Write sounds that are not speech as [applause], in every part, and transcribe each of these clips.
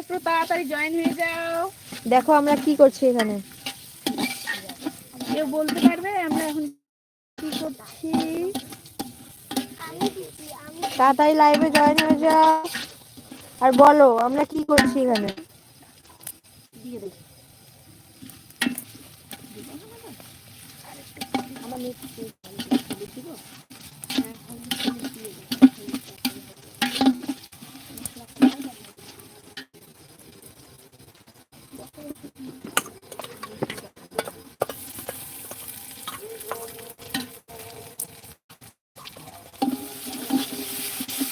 একটু তাড়াতাড়ি জয়েন হয়ে যাও। দেখো আমরা কি করছি এখানে। কেউ বলতে পারবে আমরা এখন কি করছি? তাড়াতাড়ি লাইভে জয়েন হয়ে যাও। আর বলো আমরা কি করছি এখানে?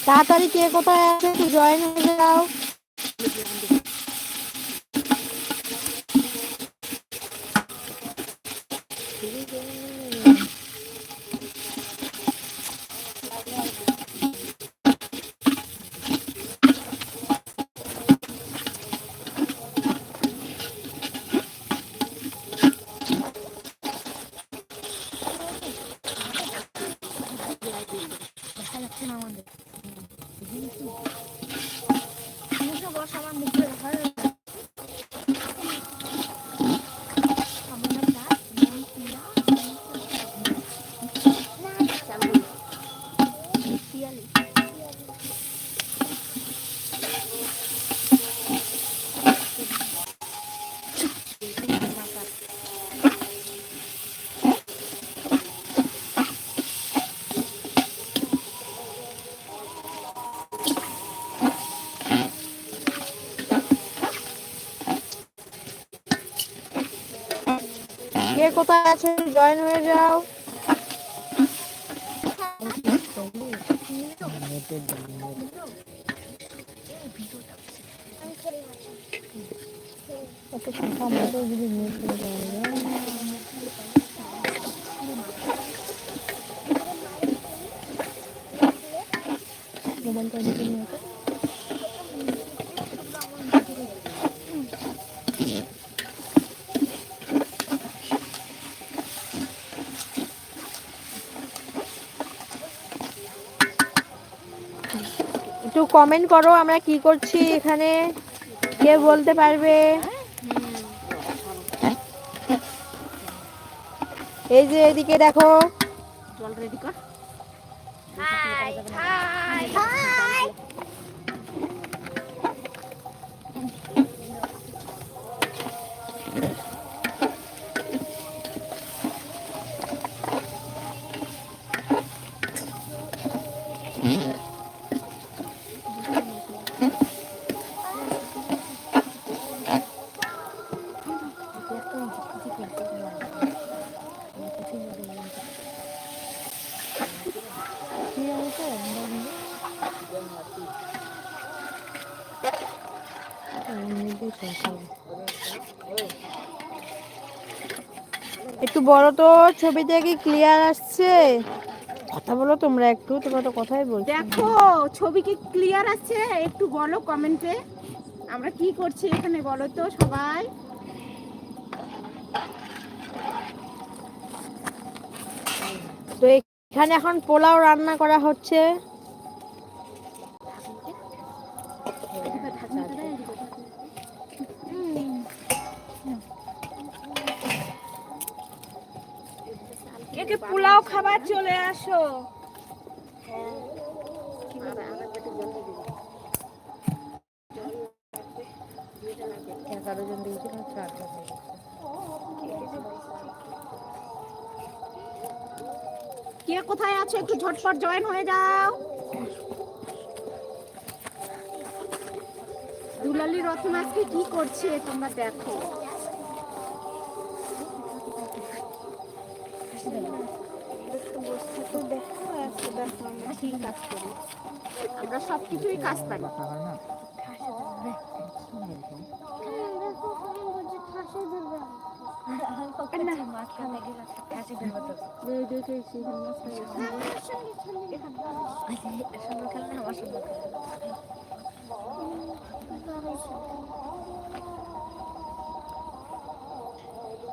তাড়াতাড়ি কে কোথায় আছে? একটু জয়েন হয়ে যাও। কে কোথায় আছে জয়েন হয়ে যাও একটু কমেন্ট করো আমরা কি করছি এখানে? কে বলতে পারবে? এই যে এদিকে দেখো। জল রেডি কর। বড় তো ছবিতে কি ক্লিয়ার আসছে। কথা বলো তোমরা একটু তোমরা তো কথাই বলছো। দেখো ছবি কি ক্লিয়ার আসছে? একটু বলো কমেন্টে আমরা কি করছি এখানে বলো তো সবাই। তো এখানে এখন পোলাও রান্না করা হচ্ছে। পোলাও খাবার চলে আসো। কে কোথায় আছো? একটু ঝটপট জয়েন হয়ে যাও। দুলালি রতন আজকে কি করছে? তোমরা দেখো। আমরা সব কিছুই কাজ পারি।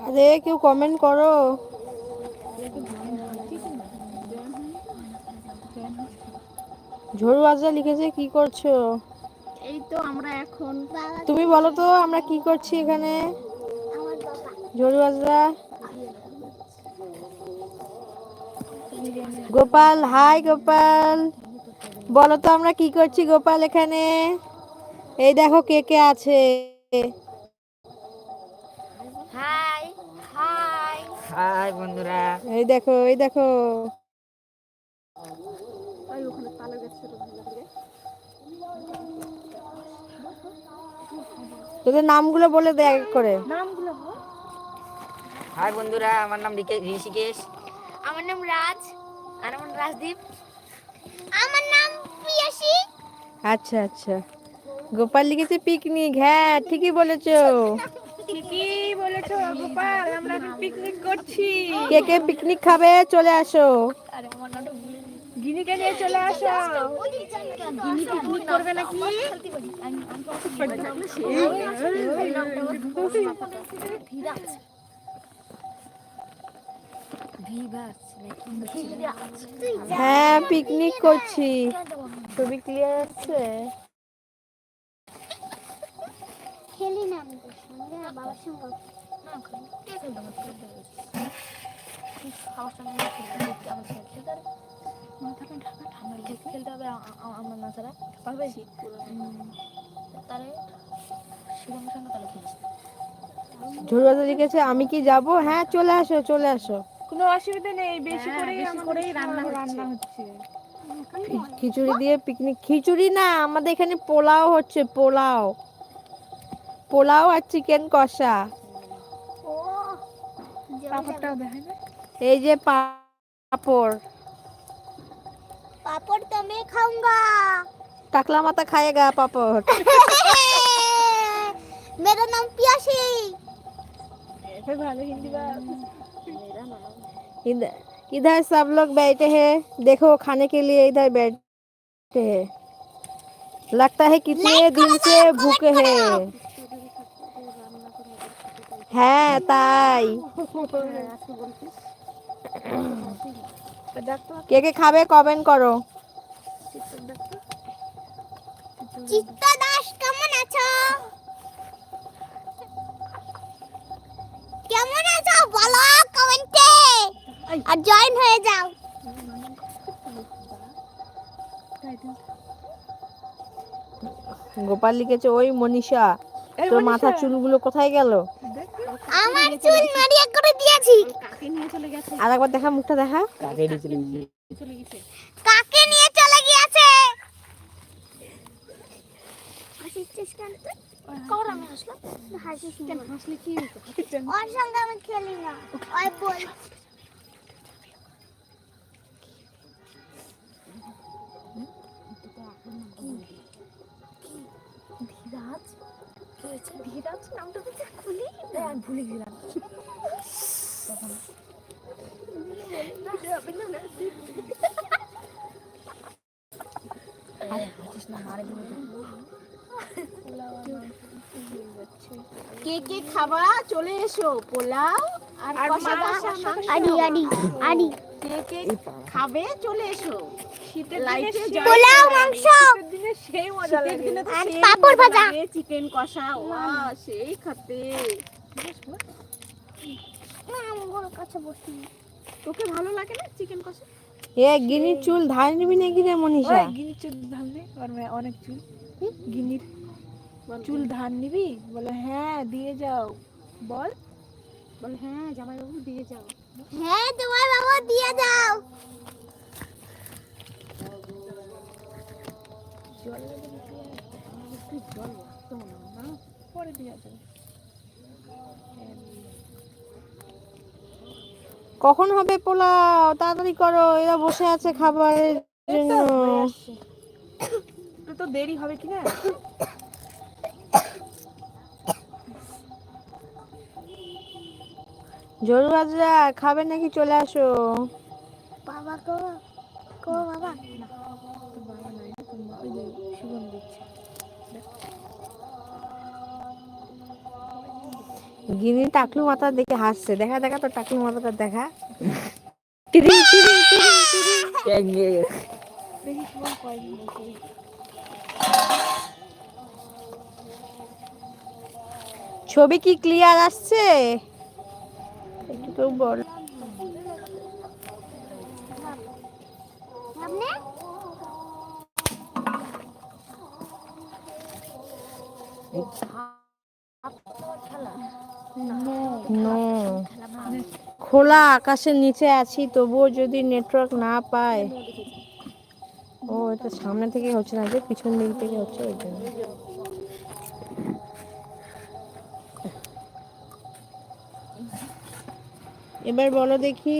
আরে কেউ কমেন্ট করো। ঝড়ু আজা লিখেছে কি করছ? এই তো আমরা এখন তুমি বলো তো আমরা কি করছি এখানে? ঝড়ু বাজরা গোপাল হাই গোপাল। বলো তো আমরা কি করছি গোপাল এখানে? এই দেখো কে কে আছে। High high. হাই বন্ধুরা। এই দেখো এই দেখো। তোদের নামগুলো বলে দে এক করে। নামগুলো বল। হাই বন্ধুরা আমার নাম ঋষিকেশ। আমার নাম রাজ। আর আমার নাম রাজদীপ। আমার নাম পিয়াসী আচ্ছা আচ্ছা। গোপাল লিখেছে পিকনিক হ্যাঁ ঠিকই বলেছ। ঠিকই বলেছ গোপাল আমরা পিকনিক করছি। কে কে পিকনিক খাবে? চলে আসো। আরে আমার গিনিকে নিয়ে চলে আসো। গিনি পিকনিক করবে নাকি? হ্যাঁ পিকনিক করছি। ছবি ক্লিয়ার আছে খেলি না আমি তোর সঙ্গে বাবার সঙ্গে না আমি ঠান্ডা খেলতে হবে আমরা তাহলে শিবমের সঙ্গে তাহলে কি যাব? হ্যাঁ চলে আসো চলে আসো। কোনো অসুবিধা নেই বেশি করেই করেই রান্না রান্না হচ্ছে। খিচুড়ি দিয়ে পিকনিক খিচুড়ি না আমাদের এখানে পোলাও হচ্ছে পোলাও। পোলাও আর চিকেন কষা। এই যে পাপড়। पापड़ तो मैं खाऊंगा টাকলা মাথা খায়েগা পাপড় मेरा नाम पियासी ভালো হিন্দি বা इधर इधर सब लोग बैठे हैं देखो खाने के लिए इधर बैठे हैं लगता है कितने दिन से भूखे हैं হ্যাঁ তাই কে কে খাবে কমেন্ট করো। চিত্তা দাস কেমন আছো? কেমন আছো? বলো কমেন্টে আর জয়েন হয়ে যাও। গোপাল লিখেছে ওই মনীষা তোর মাথার চুলগুলো কোথায় গেল? আমার চুল মারিয়া করে দিয়েছি। আর একবার দেখা মুখটা দেখা। কাকে দিয়েছিলি চলে গেছে কাকে নিয়ে চলে গিয়েছে? হাসিস কেন কর আমি হাসলাম? হাসিস কেন হাসলে কি? ওর সঙ্গে আমি খেলি না। ওই বল ধীরাজ? ধীরাজ? নামটা তো খুলি ভুলে গেলাম [laughs] আরে হাসিস না মারে দিবি কে কে খাবা? চলে এসো। পোলাও আর কষা কষা মাংস। আডি আডি আডি কে কে খাবে? চলে এসো। লাইটে পোলাও মাংস। সেই মজা লাগে। আর পাঁপড় ভাজা। চিকেন কষা। ওয়া সেই খেতে। না আমার কাছে বসি তোকে ভালো লাগে না চিকেন কষা? এ গিনির চুল ধার নিবি নাকি রে মনীষা? গিনির চুল ধান নে ওর অনেক চুল। গিনির চুল ধান নিবি? বলে হ্যাঁ দিয়ে যাও। বল। বল হ্যাঁ জামাইবাবু দিয়ে যাও। হ্যাঁ তোমার বাবা দিয়ে দাও পরে দিয়ে যাবে। কখন হবে পোলাও? তাড়াতাড়ি করো এরা বসে আছে খাবারের জন্য। তো তো দেরি হবে কি না? জরুরাজরা খাবে নাকি চলে আসো? বাবা তো কো বাবা। গিনি টাকলু মাথা দেখে হাসছে। দেখা দেখা তো টাকলু মাথাটা দেখা। ছবি কি ক্লিয়ার আসছে? একটু কেউ বল। সামনে? নো খোলা আকাশের নিচে আছি, তবুও যদি নেটওয়ার্ক না পায়। ও, এটা সামনে থেকে হচ্ছে না যে, পিছন দিক থেকে হচ্ছে ওই জন্য। এবার বলো দেখি।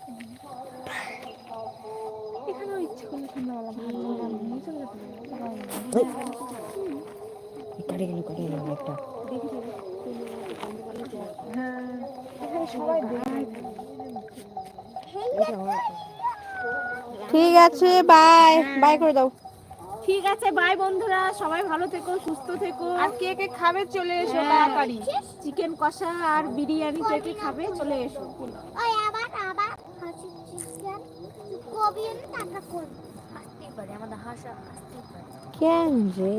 এখানেও ইচ্ছে করলে সন্ধ্যাবেলা ভাত বানাবো, নিয়ে চলে যেতে কাটে গেল কাটে গেল একটা হ্যাঁ এখানে সবাই ঠিক আছে বাই বাই করে দাও। ঠিক আছে বাই বন্ধুরা। সবাই ভালো থেকো সুস্থ থেকো। আর কে কে খাবে চলে এসো হ্যাঁ। তাড়াতাড়ি চিকেন কষা আর বিরিয়ানি কে কে খাবে চলে এসো ওই আবার আবার হাসি চিকেন কবি টাকা করব কেন রে